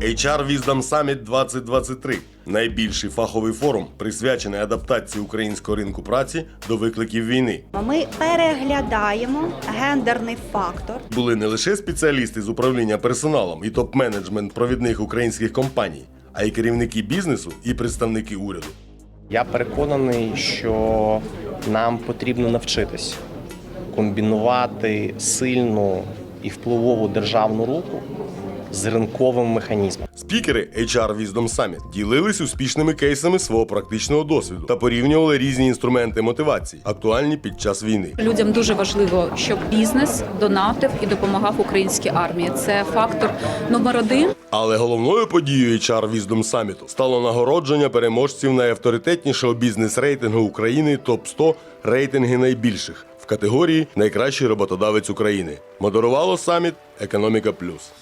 HR Wisdom Summit 2023 найбільший фаховий форум, присвячений адаптації українського ринку праці до викликів війни. Ми переглядаємо гендерний фактор. Були не лише спеціалісти з управління персоналом і топ-менеджмент провідних українських компаній, а й керівники бізнесу і представники уряду. Я переконаний, що нам потрібно навчитись комбінувати сильну і впливову державну руку з ринковим механізмом. Спікери HR Wisdom Summit ділились успішними кейсами свого практичного досвіду та порівнювали різні інструменти мотивації, актуальні під час війни. Людям дуже важливо, щоб бізнес донатив і допомагав українській армії. Це фактор номер один. Але головною подією HR Wisdom Summit стало нагородження переможців найавторитетнішого бізнес-рейтингу України топ 100 рейтинги найбільших в категорії Найкращий роботодавець України. Модерувало саміт Економіка Плюс.